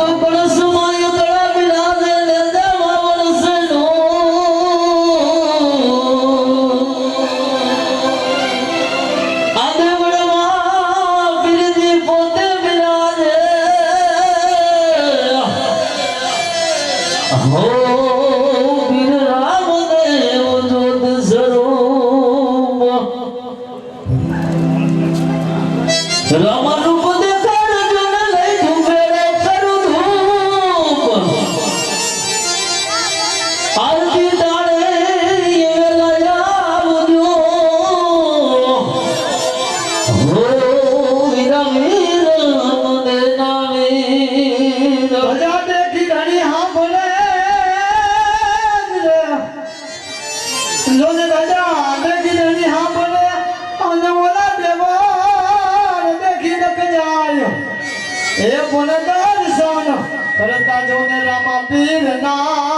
Fala, coração. એ ગુણદર સોનો કરતા જોને રામા પીર ના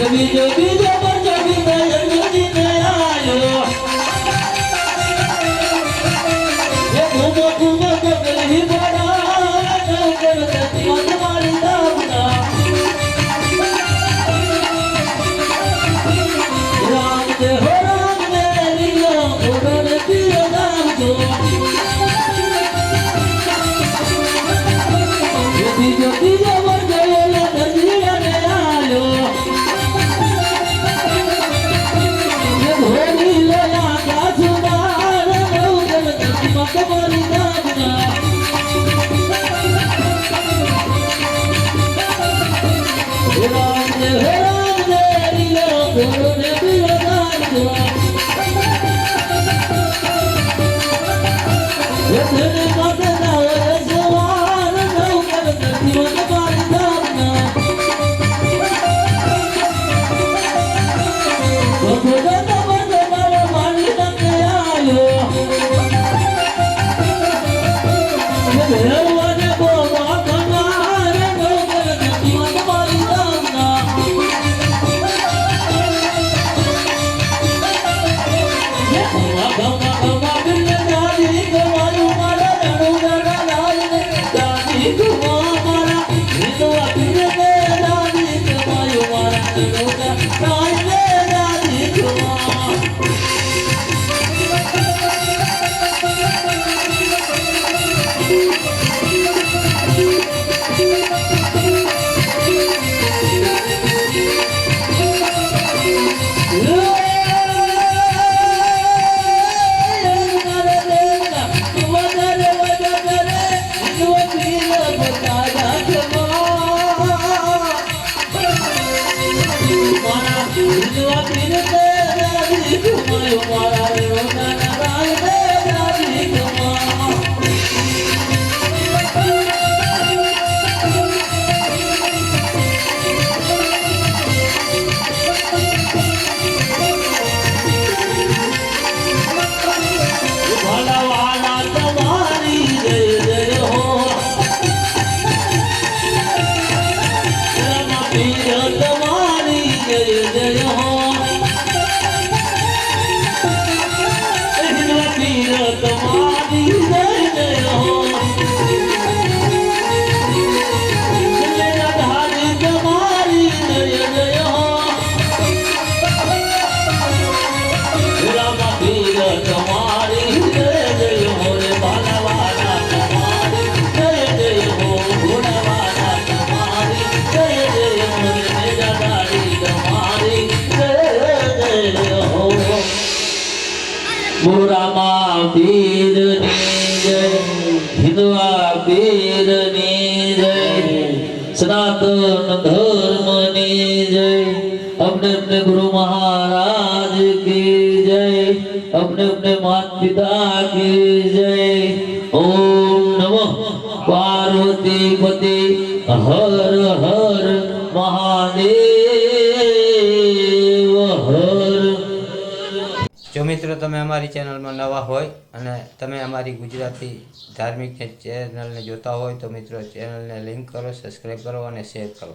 Jabi jabi अपने अपने गुरु महाराज की जय अपने अपने माता पिता की जय ओम नमः पार्वती पति हर हर મહાદેવ, હર. જો મિત્રો તમે અમારી ચેનલમાં નવા હોય અને તમે અમારી ગુજરાતી ધાર્મિક ચેનલને જોતા હોય તો મિત્રો ચેનલને લિંક કરો સબસ્ક્રાઈબ કરો અને શેર કરો.